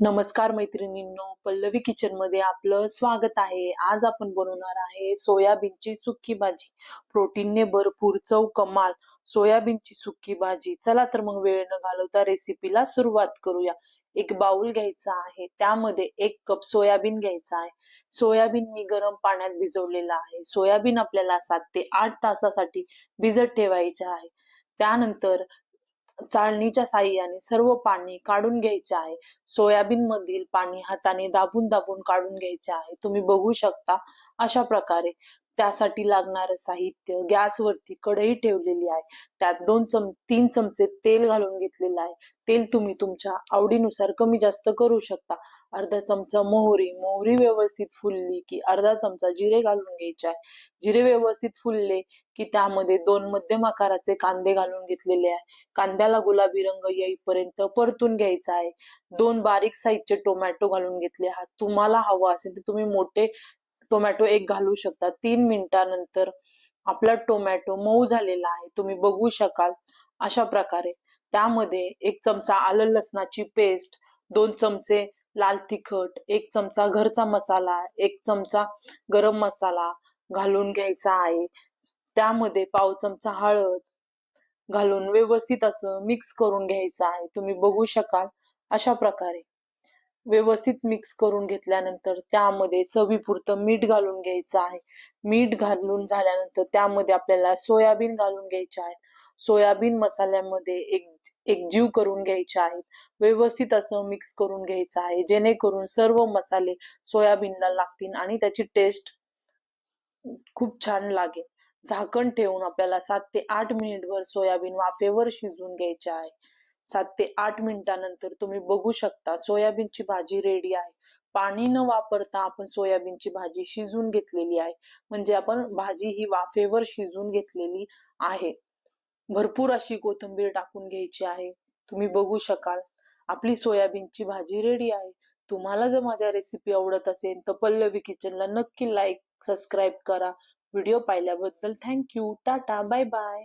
नमस्कार मैत्रिणींनो पल्लवी किचनमध्ये आपलं स्वागत आहे. आज आपण बनवणार आहे सोयाबीनची सुकी भाजी. प्रोटीनने भरपूर चव कमाल सोयाबीनची सुकी भाजी. चला तर मग वेळ न घालवता रेसिपीला सुरुवात करूया. एक बाउल घ्यायचा आहे. त्यामध्ये एक कप सोयाबीन घ्यायचा आहे. सोयाबीन मी गरम पाण्यात भिजवलेला आहे. सोयाबीन आपल्याला सात ते आठ तासासाठी भिजत ठेवायचे आहे. त्यानंतर चाळणीच्या साह्याने सर्व पाणी काढून घ्यायचे आहे. सोयाबीन मधील पाणी हाताने दाबून दाबून काढून घ्यायचे आहे. तुम्ही बघू शकता अशा प्रकारे त्यासाठी लागणारं साहित्य गॅसवरती कढई ठेवलेली आहे. त्यात दोन चम तीन चमचे तेल घालून घेतलेलं आहे. तेल तुम्ही तुमच्या आवडीनुसार कमी जास्त करू शकता. अर्धा चमचा मोहरी मोहरी व्यवस्थित फुलली की अर्धा चमचा जिरे घालून घ्यायचे आहे. जिरे व्यवस्थित फुलले की त्यामध्ये दोन मध्यम आकाराचे कांदे घालून घेतलेले आहे. कांद्याला गुलाबी रंग येईपर्यंत परतून घ्यायचा आहे. दोन बारीक साईजचे टोमॅटो घालून घेतले. आहात तुम्हाला हवा असेल तर तुम्ही मोठे टोमॅटो एक घालू शकता. तीन मिनिटानंतर आपला टोमॅटो मऊ झालेला आहे. तुम्ही बघू शकाल अशा प्रकारे. त्यामध्ये एक चमचा आलं लसणाची पेस्ट दोन चमचे लाल तिखट एक चमचा घरचा मसाला एक चमचा गरम मसाला घालून घ्यायचा आहे. त्यामध्ये पाव चमचा हळद घालून व्यवस्थित असं मिक्स करून घ्यायचं आहे. तुम्ही बघू शकाल अशा प्रकारे. व्यवस्थित मिक्स करून घेतल्यानंतर त्यामध्ये चवीपुरतं मीठ घालून घ्यायचं आहे. मीठ घालून झाल्यानंतर त्यामध्ये आपल्याला सोयाबीन घालून घ्यायचे आहे. सोयाबीन मसाल्यामध्ये एक एक जीव करून घ्यायचे आहेत व्यवस्थित असं मिक्स करून घ्यायचं आहे. जेणेकरून सर्व मसाले सोयाबीनला लागतील आणि त्याची टेस्ट खूप छान लागेल. झाकण ठेवून आपल्याला सात ते आठ मिनिटभर सोयाबीन वाफेवर शिजवून घ्यायचे आहे. सात ते आठ मिनिटानंतर तुम्ही बघू शकता सोयाबीनची भाजी रेडी आहे. पाणी न वापरता आपण सोयाबीनची भाजी शिजून घेतलेली आहे. म्हणजे आपण भाजी ही वाफेवर शिजून घेतलेली आहे. भरपूर अशी कोथिंबीर टाकून घ्यायची आहे. तुम्ही बघू शकाल. आपली सोयाबीनची भाजी रेडी आहे. तुम्हाला जर माझ्या रेसिपी आवडत असेल तर पल्लवी किचनला नक्की लाईक सबस्क्राईब करा. व्हिडिओ पाहिल्याबद्दल thank you tata bye bye